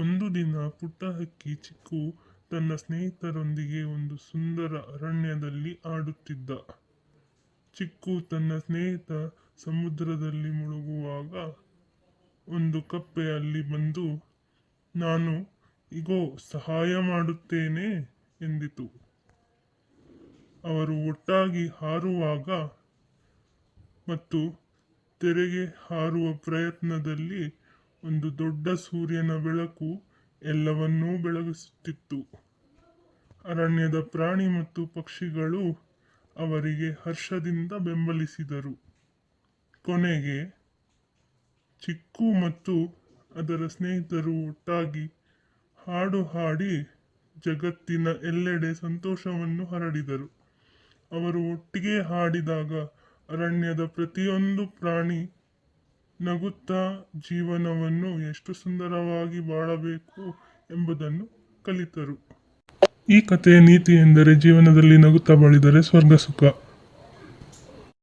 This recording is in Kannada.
ಒಂದು ದಿನ ಪುಟ್ಟ ಹಕ್ಕಿ ಚಿಕ್ಕು ತನ್ನ ಸ್ನೇಹಿತರೊಂದಿಗೆ ಒಂದು ಸುಂದರ ಅರಣ್ಯದಲ್ಲಿ ಆಡುತ್ತಿದ್ದ. ಚಿಕ್ಕು ತನ್ನ ಸ್ನೇಹಿತ ಸಮುದ್ರದಲ್ಲಿ ಮುಳುಗುವಾಗ ಒಂದು ಕಪ್ಪೆ ಅಲ್ಲಿ ಬಂದು, ನಾನು ಇಗೋ, ಸಹಾಯ ಮಾಡುತ್ತೇನೆ ಎಂದಿತು. ಅವರು ಒಟ್ಟಾಗಿ ಹಾರುವಾಗ ಮತ್ತು ತೆರೆಗೆ ಹಾರುವ ಪ್ರಯತ್ನದಲ್ಲಿ ಒಂದು ದೊಡ್ಡ ಸೂರ್ಯನ ಬೆಳಕು ಎಲ್ಲವನ್ನೂ ಬೆಳಗಿಸುತ್ತಿತ್ತು ಅರಣ್ಯದ ಪ್ರಾಣಿ ಮತ್ತು ಪಕ್ಷಿಗಳು ಅವರಿಗೆ ಹರ್ಷದಿಂದ ಬೆಂಬಲಿಸಿದರು. ಕೊನೆಗೆ ಚಿಕ್ಕು ಮತ್ತು ಅದರ ಸ್ನೇಹಿತರು ಒಟ್ಟಾಗಿ ಹಾಡು ಹಾಡಿ ಜಗತ್ತಿನ ಎಲ್ಲೆಡೆ ಸಂತೋಷವನ್ನು ಹರಡಿದರು. ಅವರು ಒಟ್ಟಿಗೆ ಹಾಡಿದಾಗ ಅರಣ್ಯದ ಪ್ರತಿಯೊಂದು ಪ್ರಾಣಿ ನಗುತ್ತಾ ಜೀವನವನ್ನು ಎಷ್ಟು ಸುಂದರವಾಗಿ ಬಾಳಬೇಕು ಎಂಬುದನ್ನು ಕಲಿತರು. ಈ ಕಥೆಯ ನೀತಿ ಎಂದರೆ ಜೀವನದಲ್ಲಿ ನಗುತ್ತಾ ಬಾಳಿದರೆ ಸ್ವರ್ಗ ಸುಖ